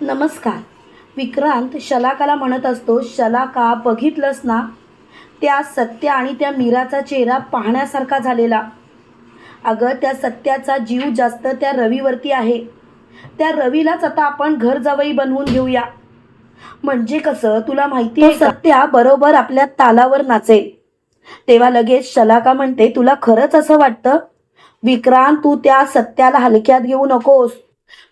नमस्कार. विक्रांत शलाकाला म्हणत असतो शलाका बघितलंस ना? त्या सत्या आणि त्या मीराचा चेहरा पाहण्यासारखा झालेला. अगं त्या सत्याचा जीव जास्त त्या रवीवरती आहे. त्या रवीलाच आता आपण घर जावई बनवून घेऊया. म्हणजे कसं तुला माहिती आहे सत्या बरोबर आपल्या तालावर नाचेल. तेव्हा लगेच शलाका म्हणते तुला खरंच असं वाटतं? विक्रांत तू त्या सत्याला हलक्यात घेऊ नकोस.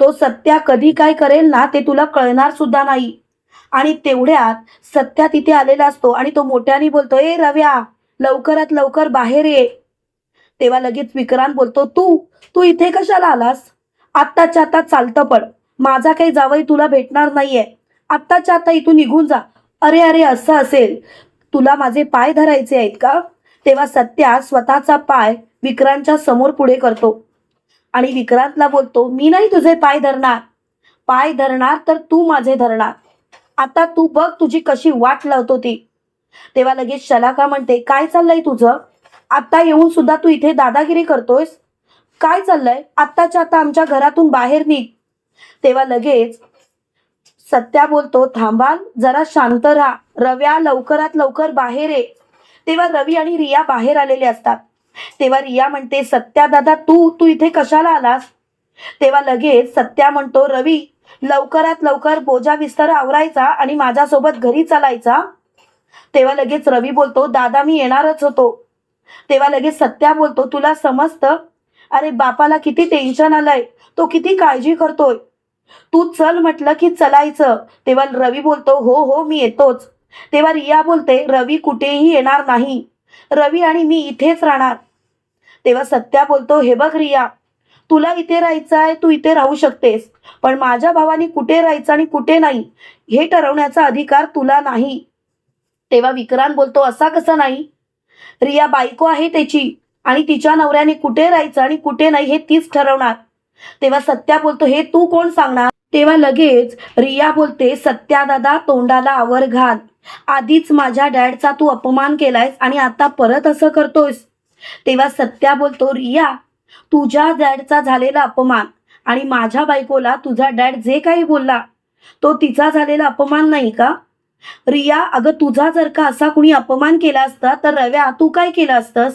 तो सत्या कधी काय करेल ना ते तुला कळणार सुद्धा नाही. आणि तेवढ्यात सत्या तिथे आलेला असतो आणि तो मोठ्याने बोलतो ए रव्या लवकरात लवकर बाहेर ये. तेव्हा लगेच विक्रांत बोलतो तू तू इथे कशाला आलास? आत्ताच्या आता चालतं पड. माझा काही जावई तुला भेटणार नाहीये. आत्ताच्या आता इथून निघून जा. अरे अरे असं असेल. तुला माझे पाय धरायचे आहेत का? तेव्हा सत्या स्वतःचा पाय विक्रांतच्या समोर पुढे करतो. आणि विक्रांतला बोलतो मी नाही तुझे पाय धरणार. पाय धरणार तर तू माझे धरणार. आता तू बघ तुझी कशी वाट लावतो ती. तेव्हा लगेच शलाका म्हणते काय चाललंय तुझं? आता येऊन सुद्धा तू इथे दादागिरी करतोयस? काय चाललंय? आत्ताच्या आता आमच्या घरातून बाहेर निघ. तेव्हा लगेच सत्या बोलतो थांबाल जरा शांत राहा. रव्या लवकरात लवकर बाहेर ये. तेव्हा रवी आणि रिया बाहेर आलेले असतात. तेव्हा रिया म्हणते सत्या दादा तू तू इथे कशाला आलास? तेव्हा लगेच सत्या म्हणतो रवी लवकरात लवकर बोजा विस्तार आवरायचा आणि माझ्यासोबत घरी चालायचा. तेव्हा लगेच रवी बोलतो दादा मी येणारच होतो. तेव्हा लगेच सत्या बोलतो तुला समजतं? अरे बापाला किती टेन्शन आलंय. तो किती काळजी करतोय. तू चल म्हटलं की चलायचं. तेव्हा रवी बोलतो हो हो मी येतोच. तेव्हा रिया बोलते रवी कुठेही येणार नाही. रवी आणि मी इथेच राहणार. तेव्हा सत्या बोलतो हे बघ रिया तुला इथे राहायचं आहे तू इथे राहू शकतेस पण माझ्या भावाने कुठे राहायचं आणि कुठे नाही हे ठरवण्याचा अधिकार तुला नाही. तेव्हा विक्रांत बोलतो असा कसा नाही? रिया बायको आहे त्याची आणि तिच्या नवऱ्याने कुठे राहायचं आणि कुठे नाही हे तीच ठरवणार. तेव्हा सत्या बोलतो हे तू कोण सांगणार? तेव्हा लगेच रिया बोलते सत्या दादा तोंडाला आवर घाल. आधीच माझ्या डॅडचा तू अपमान केलायस आणि आता परत असं करतोयस. तेव्हा सत्या बोलतो रिया तुझ्या डॅडचा झालेला अपमान आणि माझ्या बायकोला तुझा डॅड जे काही बोलला तो तिचा झालेला अपमान नाही का? रिया अगं तुझा जर का असा कुणी अपमान केला असता तर रव्या तू काय केलं असतंस?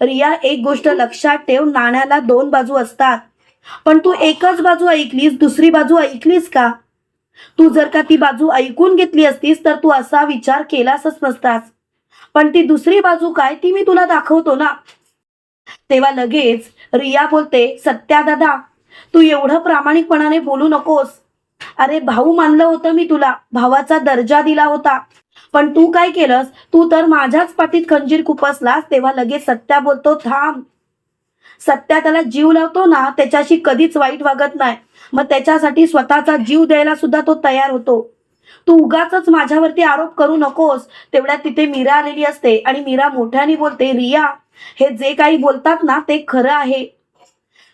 रिया एक गोष्ट लक्षात ठेव नाण्याला दोन बाजू असतात. पण तू एकच बाजू ऐकलीस दुसरी बाजू ऐकलीस का? तू जर का ती बाजू ऐकून घेतली असतीस तर तू असा विचार केलासच नसतास. पण ती दुसरी बाजू काय ती मी तुला दाखवतो ना. तेव्हा लगेच रिया बोलते सत्या दादा तू एवढं प्रामाणिकपणाने बोलू नकोस. अरे भाऊ मानलं होतं मी तुला भावाचा दर्जा दिला होता. पण तू काय केलंस तू तर माझ्याच पाठीत खंजीर खुपसलास तेव्हा लगेच सत्या बोलतो थांब सत्या त्याला जीव लावतो ना त्याच्याशी कधीच वाईट वागत नाही. मग त्याच्यासाठी स्वतःचा जीव द्यायला सुद्धा तो तयार होतो. तू उगाच माझ्यावरती आरोप करू नकोस. तेवढ्यात तिथे मीरा आलेली असते आणि मीरा मोठ्याने बोलते रिया हे जे काही बोलतात ना ते खरं आहे.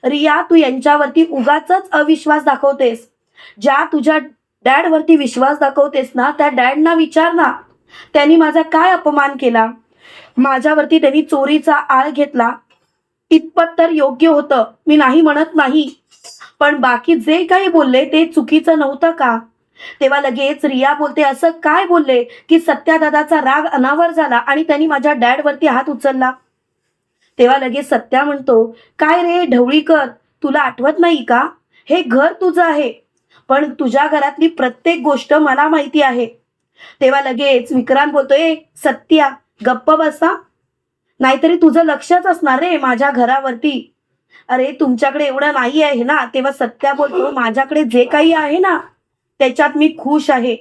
रिया तू यांच्यावरती उगाच अविश्वास दाखवतेस. ज्या तुझ्या डॅडवरती विश्वास दाखवतेस ना त्या डॅडना विचार ना. त्यांनी माझा काय अपमान केला? माझ्यावरती त्यांनी चोरीचा आळ घेतला. इतपत तर योग्य होतं. मी नाही म्हणत नाही. पण बाकी जे काही बोलले ते चुकीचं नव्हतं का? तेव्हा लगेच रिया बोलते असं काय बोलले की सत्यादादाचा राग अनावर झाला आणि त्यांनी माझ्या डॅडवरती हात उचलला? तेव्हा लगेच सत्या म्हणतो काय रे ढवळीकर तुला आठवत नाही का? हे घर तुझं आहे. पण तुझ्या घरातली प्रत्येक गोष्ट मला माहिती आहे. तेव्हा लगेच विक्रांत बोलतोय सत्या गप्प बसा नाहीतरी तुझं लक्षच असणार रे माझ्या घरावरती. अरे तुमच्याकडे एवढं नाही आहे ना तेव्हा सत्या बोलतो माझ्याकडे जे काही आहे ना त्याच्यात मी खुश आहे.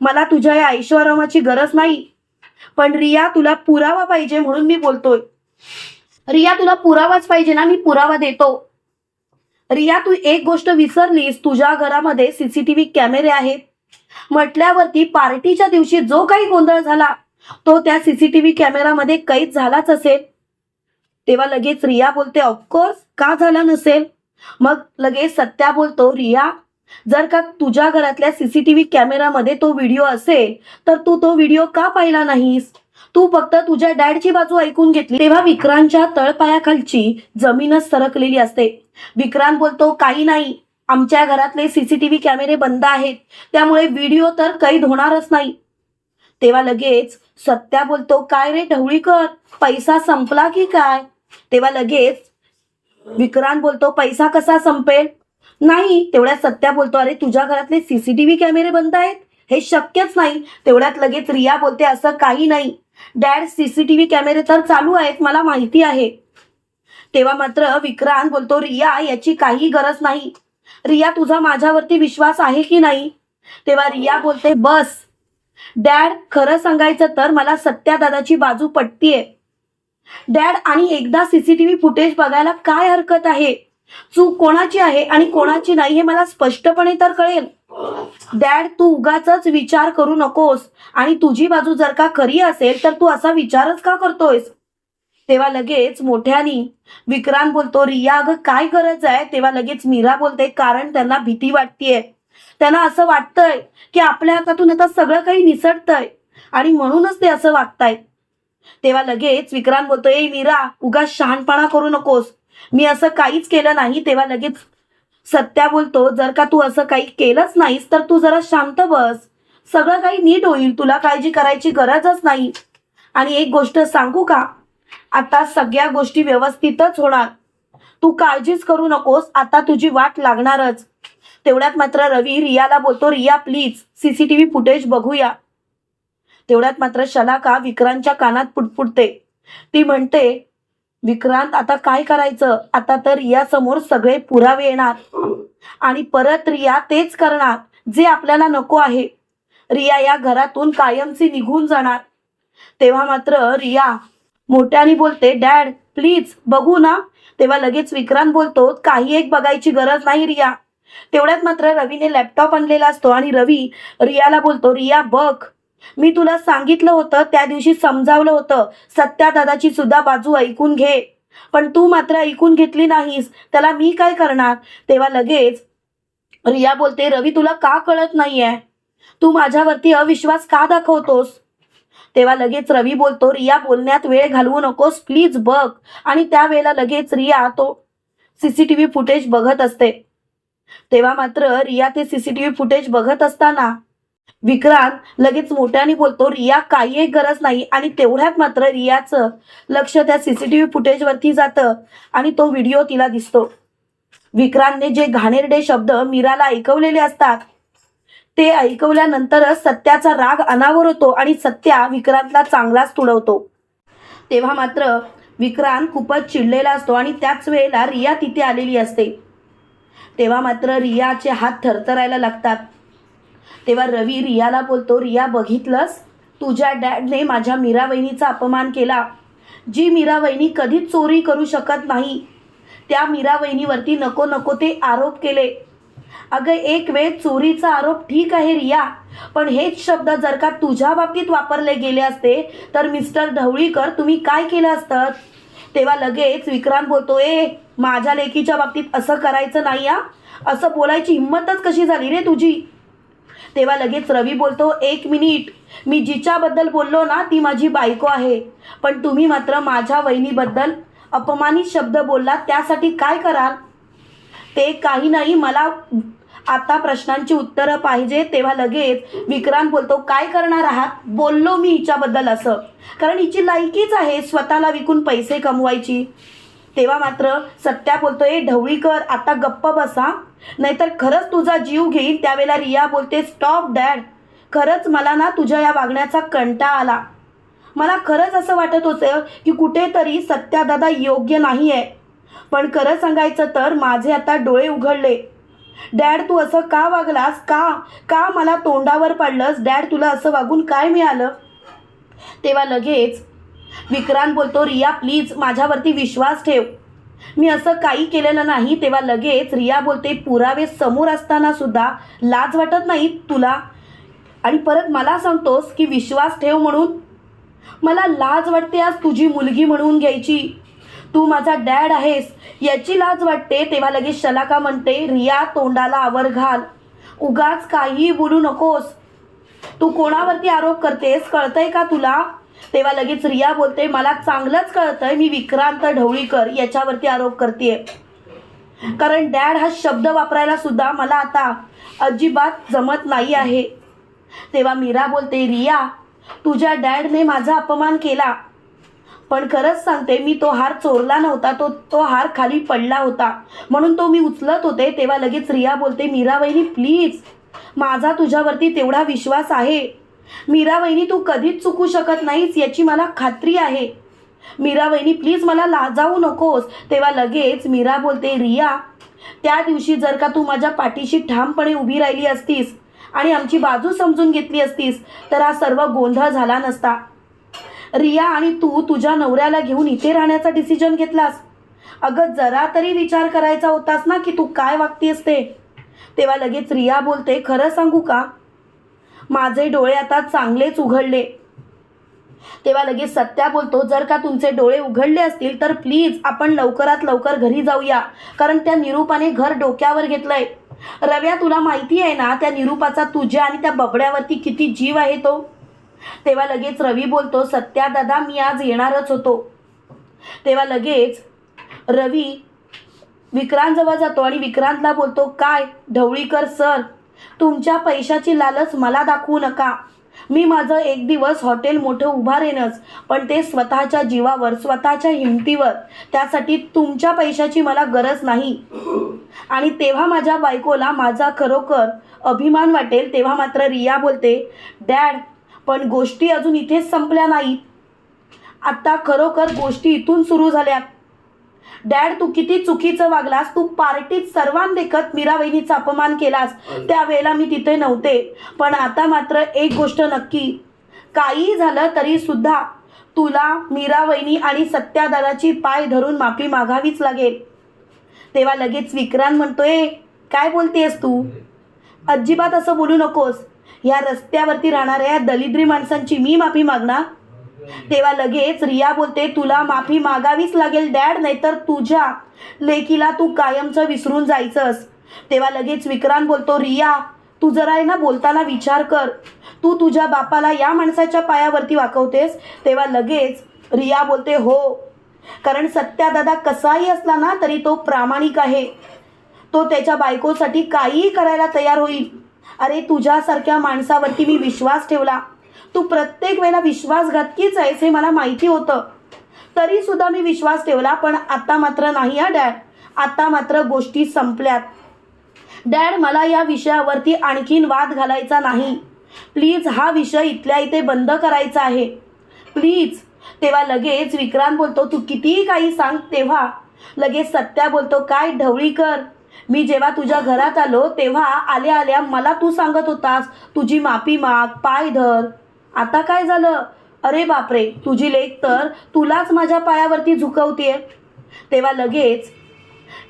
मला तुझ्या या ऐश्वरमाची गरज नाही. पण रिया तुला पुरावा पाहिजे म्हणून मी बोलतोय. रिया तुला पुरावाच पाहिजे ना मी पुरावा देतो. रिया तू एक गोष्ट विसरलीस तुझ्या घरामध्ये सीसीटीव्ही कॅमेरे आहेत. म्हटल्यावरती पार्टीच्या दिवशी जो काही गोंधळ झाला तो त्या सीसीटीव्ही कॅमेरामध्ये कैद झालाच असेल. तेव्हा लगेच रिया बोलते ऑफकोर्स का झाला नसेल? मग लगेच सत्या बोलतो रिया जर का तुझ्या घरातल्या सीसीटीव्ही कॅमेरामध्ये तो व्हिडिओ असेल तर तू तो व्हिडिओ का पाहिला नाहीस? तू फक्त तुझ्या डॅडची बाजू ऐकून घेतली. तेव्हा विक्रांतच्या तळपायाखालची जमीनच सरकलेली असते. विक्रांत बोलतो काही नाही. आमच्या घरातले सीसीटीव्ही कॅमेरे बंद आहेत. त्यामुळे व्हिडिओ तर कैद होणारच नाही. तेव्हा लगेच सत्या बोलतो काय रे ढवळीकर? पैसा संपला की काय? तेव्हा लगेच विक्रांत बोलतो पैसा कसा संपेल? नाही तेवढ्यात सत्या बोलतो अरे तुझ्या घरातले सीसीटीव्ही कॅमेरे बंद आहेत? हे शक्यच नाही. तेवढ्यात लगेच रिया बोलते असं काही नाही. डॅड सीसीटीव्ही कॅमेरे तर चालू आहेत मला माहिती आहे. तेव्हा मात्र विक्रांत बोलतो रिया याची काही गरज नाही. रिया तुझा माझ्यावरती विश्वास आहे की नाही? तेव्हा रिया बोलते बस डॅड खरं सांगायचं तर मला सत्या दादाची बाजू पटतीये. डॅड आणि एकदा सीसीटीव्ही फुटेज बघायला काय हरकत आहे? चूक कोणाची आहे आणि कोणाची नाही हे मला स्पष्टपणे तर कळेल. डॅड तू उगाच विचार करू नकोस आणि तुझी बाजू जर का खरी असेल तर तू असा विचारच का करतोयस? तेव्हा लगेच मोठ्यानी विक्रांत बोलतो रिया अगं काय गरज आहे? तेव्हा लगेच मीरा बोलते कारण त्यांना भीती वाटतेय. त्यांना असं वाटतंय की आपल्या हातातून आता सगळं काही निसटतंय. आणि म्हणूनच ते असं वागतायत. तेव्हा लगेच विक्रांत बोलतोय ए मीरा उगा शहाणपणा करू नकोस. मी असं काहीच केलं नाही. तेव्हा लगेच सत्या बोलतो जर का तू असं काही केलंच नाहीस तर तू जरा शांत बस. सगळं काही नीट होईल. तुला काळजी करायची गरजच नाही. आणि एक गोष्ट सांगू का? आता सगळ्या गोष्टी व्यवस्थितच होणार. तू काळजीच करू नकोस. आता तुझी वाट लागणारच. तेवढ्यात मात्र रवी रियाला बोलतो रिया प्लीज सीसीटीव्ही फुटेज बघूया. तेवढ्यात मात्र शलाका विक्रांतच्या कानात पुटपुटते. ती म्हणते विक्रांत आता काय करायचं? आता तर रिया समोर सगळे पुरावे येणार. आणि परत रिया तेच करणार जे आपल्याला नको आहे. रिया या घरातून कायमची निघून जाणार. तेव्हा मात्र रिया मोठ्याने बोलते डॅड प्लीज बघू ना. तेव्हा लगेच विक्रांत बोलतो काही एक बघायची गरज नाही रिया. तेवढ्यात मात्र रवीने लॅपटॉप आणलेला असतो आणि रवी रियाला बोलतो रिया बघ. मी तुला सांगितलं होतं त्या दिवशी समजावलं होतं. सत्या दादाची सुद्धा बाजू ऐकून घे. पण तू मात्र ऐकून घेतली नाहीस. त्याला मी काय करणार? तेव्हा लगेच रिया बोलते रवी तुला का कळत नाहीये? तू माझ्यावरती अविश्वास का दाखवतोस? तेव्हा लगेच रवी बोलतो रिया बोलण्यात वेळ घालवू नकोस. प्लीज बघ. आणि त्यावेळेला लगेच रिया तो सीसीटीव्ही फुटेज बघत असते. तेव्हा मात्र रिया ते सीसीटीव्ही फुटेज बघत असताना विक्रांत लगेच मोठ्याने बोलतो रिया काही एक गरज नाही. आणि तेवढ्यात मात्र रियाचं लक्ष त्या सीसीटीव्ही फुटेजवरती जातं आणि तो व्हिडिओ तिला दिसतो. विक्रांतने जे घाणेरडे शब्द मीराला ऐकवलेले असतात ते ऐकवल्यानंतरच सत्याचा राग अनावर होतो आणि सत्या विक्रांतला चांगलाच तुडवतो. तेव्हा मात्र विक्रांत खूपच चिडलेला असतो आणि त्याच वेळेला रिया तिथे आलेली असते. तेव्हा मात्र रियाचे हात थरथरायला लागतात. तेव्हा रवी रियाला बोलतो रिया बघितलंस? तुझ्या डॅडने माझ्या मीरा वहिनीचा अपमान केला. जी मीरा वहिनी कधीच चोरी करू शकत नाही त्या मीरा वहिनीवरती नको नको ते आरोप केले. अगं एक वेळ चोरीचा आरोप ठीक आहे रिया पण हेच शब्द जर का तुझ्या बाबतीत वापरले गेले असते तर मिस्टर ढवळीकर तुम्ही काय केलं असतं? तेव्हा लगेच विक्रांत बोलतो ए माझ्या लेकीच्या बाबतीत असं करायचं नाही या असं बोलायची हिंमतच कशी झाली रे तुझी? तेव्हा लगेच रवी बोलतो एक मिनिट. मी जिच्याबद्दल बोललो ना ती माझी बायको आहे. पण तुम्ही मात्र माझ्या वहिनीबद्दल अपमानित शब्द बोलला त्यासाठी काय कराल? ते काही नाही मला आता प्रश्नांची उत्तरं पाहिजे तेव्हा लगेच विक्रांत बोलतो काय करणार आहात? बोललो मी हिच्याबद्दल असं. कारण हिची लायकीच आहे स्वतःला विकून पैसे कमवायची. तेव्हा मात्र सत्या बोलतो ढवळीकर आता गप्प बसा. नाहीतर खरंच तुझा जीव घेईन. त्यावेळेला रिया बोलते स्टॉप डॅड खरंच मला ना तुझ्या या वागण्याचा कंटाळा आला. मला खरंच असं वाटत होतं की कुठेतरी सत्यादादा योग्य नाही आहे पण खरं सांगायचं तर माझे आता डोळे उघडले. डॅड तू असं का वागलास? का? का मला तोंडावर पडलंस? डॅड तुला असं वागून काय मिळालं? तेव्हा लगेच विक्रांत बोलतो रिया प्लीज माझ्यावरती विश्वास ठेव. मी असं काही केलेलं नाही. तेव्हा लगेच रिया बोलते पुरावे समोर असताना सुद्धा लाज वाटत नाही तुला? आणि परत मला सांगतोस की विश्वास ठेव म्हणून? मला लाज वाटते आज तुझी मुलगी म्हणून घ्यायची. तू माझा डॅड आहेस. याची लाज वाटते. तेव्हा लगेच शलाका म्हणते रिया तोंडाला आवर घाल. उगाच काहीही बोलू नकोस. तू कोणावरती आरोप करतेस? कळतंय का तुला? तेव्हा लगेच रिया बोलते मला चांगलंच कळतंय. मी विक्रांत ढवळीकर याच्यावरती आरोप करते कारण डॅड हा शब्द वापरायला सुद्धा मला आता अजिबात जमत नाही आहे. तेव्हा मीरा बोलते रिया तुझ्या डॅडने माझा अपमान केला. पण खरंच सांगते मी तो हार चोरला नव्हता तो तो हार खाली पडला होता. म्हणून तो मी उचलत होते तेव्हा लगेच रिया बोलते मीरा वहिनी प्लीज माझा तुझ्यावरती तेवढा विश्वास आहे. मीरा वहिनी तू कधीच चुकू शकत नाहीस याची मला खात्री आहे. मीरा वहिनी प्लीज मला लाजावू नकोस. तेव्हा लगेच मीरा बोलते रिया त्या दिवशी जर का तू माझ्या पाठीशी ठामपणे उभी राहिली असतीस आणि आमची बाजू समजून घेतली असतीस तर हा सर्व गोंधळ झाला नसता. रिया आणि तू तुझ्या नवऱ्याला घेऊन इथे राहण्याचा डिसिजन घेतलास? अगं जरा तरी विचार करायचा होतास ना की तू काय वागतीस ते? तेव्हा लगेच रिया बोलते खरं सांगू का? माझे डोळे आता चांगलेच उघडले. तेव्हा लगेच सत्या बोलतो जर का तुमचे डोळे उघडले असतील तर प्लीज आपण लवकरात लवकर घरी जाऊया. कारण त्या निरूपाने घर डोक्यावर घेतलंय. रव्या तुला माहिती आहे ना त्या निरूपाचा तुझ्या आणि त्या बबड्यावरती किती जीव आहे तो? तेव्हा लगेच रवी बोलतो सत्या दादा मी आज येणारच होतो. तेव्हा लगेच रवी विक्रांतजवळ जातो आणि विक्रांतला बोलतो काय ढवळीकर सर तुमच्या पैशाची लालच मला दाखवू नका. मी माझं एक दिवस हॉटेल मोठं उभारेनच पण ते स्वतःच्या जीवावर स्वतःच्या हिमतीवर त्यासाठी तुमच्या पैशाची मला गरज नाही. आणि तेव्हा माझ्या बायकोला माझा खरोखर अभिमान वाटेल तेव्हा मात्र रिया बोलते डॅड पण गोष्टी अजून इथेच संपल्या नाहीत. आत्ता खरोखर गोष्टी इथून सुरू झाल्यात. डॅड तू किती चुकीचं वागलास? तू पार्टीत सर्वांदेखत मीरा वहिनीचा अपमान केलास. त्यावेळेला मी तिथे नव्हते. पण आता मात्र एक गोष्ट नक्की. काही झालं तरी सुद्धा तुला मीरा वहिनी आणि सत्यादादाची पाय धरून माफी मागावीच लागेल. तेव्हा लगेच विक्रांत म्हणतोय काय बोलतेस तू? अजिबात असं बोलू नकोस. या रस्त्यावरती राहणाऱ्या दलिद्री माणसांची मी माफी मागणार? तेव्हा लगेच रिया बोलते तुला माफी मागावीच लागेल डॅड नाहीतर तुझ्या लेकीला तू कायमचं विसरून जायचंस. तेव्हा लगेच विक्रांत बोलतो रिया तू जरा आहे ना बोलताना विचार कर. तू तुझ्या बापाला या माणसाच्या पायावरती वाकवतेस? तेव्हा लगेच रिया बोलते हो. कारण सत्यादादा कसाही असला ना तरी तो प्रामाणिक आहे. तो त्याच्या बायकोसाठी काहीही करायला तयार होईल. अरे तुझ्यासारख्या माणसावरती मी विश्वास ठेवला. तू प्रत्येक वेळेला विश्वासघातकीच आहेस हे मला माहिती होतं. तरी सुद्धा मी विश्वास ठेवला पण आता मात्र नाही हा डॅड. आता मात्र गोष्टी संपल्यात. डॅड मला या विषयावरती आणखीन वाद घालायचा नाही. प्लीज हा विषय इथल्या इथे बंद करायचा आहे. प्लीज तेव्हा लगेच विक्रांत बोलतो तू कितीही काही सांग तेव्हा लगेच सत्या बोलतो काय ढवळी कर. मी जेव्हा तुझ्या घरात आलो तेव्हा आल्या आल्या मला तू सांगत होतास तुझी माफी माग पाय धर. आता काय झालं? अरे बापरे तुझी लेख तर तुलाच माझ्या पायावरती झुकवतीये. तेव्हा लगेच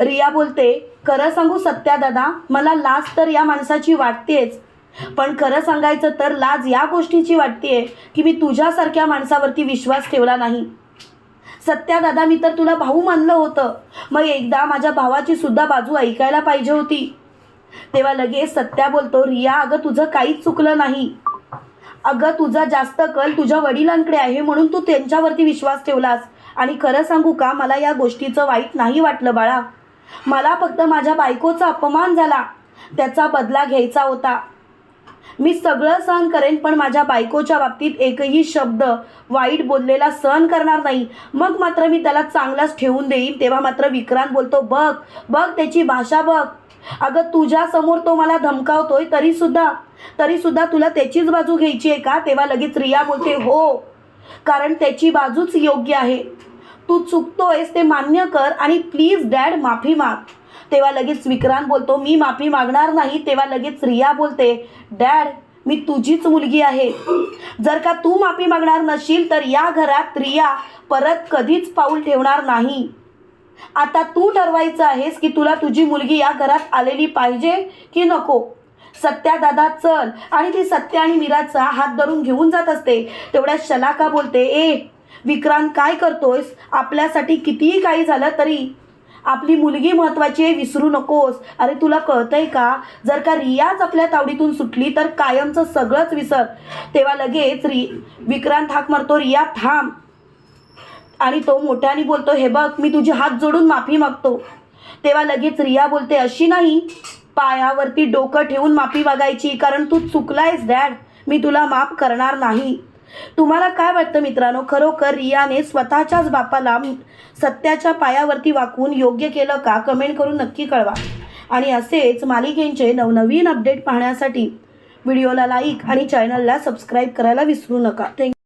रिया बोलते खरं सांगू सत्या दादा मला लाज तर या माणसाची वाटतेच. पण खरं सांगायचं तर लाज या गोष्टीची वाटतेय की मी तुझ्यासारख्या माणसावरती विश्वास ठेवला नाही. सत्या दादा मी तर तुला भाऊ मानलं होतं. मग एकदा माझ्या भावाची सुद्धा बाजू ऐकायला पाहिजे होती. तेव्हा लगेच सत्या बोलतो रिया अगं तुझं काहीच चुकलं नाही. अगं तुझा जास्त कल तुझ्या वडिलांकडे आहे म्हणून तू त्यांच्यावरती विश्वास ठेवलास. आणि खरं सांगू का मला या गोष्टीचं वाईट नाही वाटलं बाळा. मला फक्त माझ्या बायकोचा अपमान झाला. त्याचा बदला घ्यायचा होता. मी सगळं सहन करेन पण माझ्या बायकोच्या बाबतीत एकही शब्द वाईट बोललेला सहन करणार नाही. मग मात्र मी त्याला चांगलाच ठेवून देईन. तेव्हा मात्र विक्रांत बोलतो बघ बघ त्याची भाषा बघ. अगं तुझ्यासमोर तो मला धमकावतोय तरी सुद्धा तरी सुद्धा तुला त्याचीच बाजू घ्यायची आहे का? तेव्हा लगेच रिया बोलते हो कारण त्याची बाजूच योग्य आहे. तू चुकतोयस ते मान्य कर आणि प्लीज डॅड माफी माग. तेव्हा लगेच विक्रांत बोलतो मी माफी मागणार नाही. तेव्हा लगेच रिया बोलते डॅड मी तुझीच मुलगी आहे. जर का तू माफी मागणार नशील तर या घरात रिया परत कधीच पाऊल ठेवणार नाही. आता तू ठरवायचं आहेस की तुला तुझी मुलगी या घरात आलेली पाहिजे की नको? सत्या दादा चल. आणि ती सत्या आणि मीराचा हात धरून घेऊन जात असते. तेवढ्या शलाका बोलते ए विक्रांत काय करतोयस? आपल्यासाठी कितीही काही झालं तरी आपली मुलगी महत्वाची आहे विसरू नकोस. अरे तुला कळतंय का? जर का रियाच आपल्या तावडीतून सुटली तर कायमचं सगळंच विसर. तेव्हा लगेच रि विक्रांत हाक मारतो रिया थांब. आणि तो मोठ्याने बोलतो हे बघ मी तुझे हात जोडून माफी मागतो. तेव्हा लगेच रिया बोलते अशी नाही. पायावरती डोकं ठेवून माफी मागायची कारण तू चुकलायस डॅड. मी तुला माफ करणार नाही. तुम्हाला काय वाटतं मित्रांनो? खरोखर रियाने स्वतःच्याच बापाला सत्याच्या पायावरती वाकून योग्य केलं का? कमेंट करून नक्की कळवा. आणि असेच मालिकेंचे नवनवीन अपडेट पाहण्यासाठी व्हिडिओला लाईक आणि चॅनलला सबस्क्राईब करायला विसरू नका. थँक्यू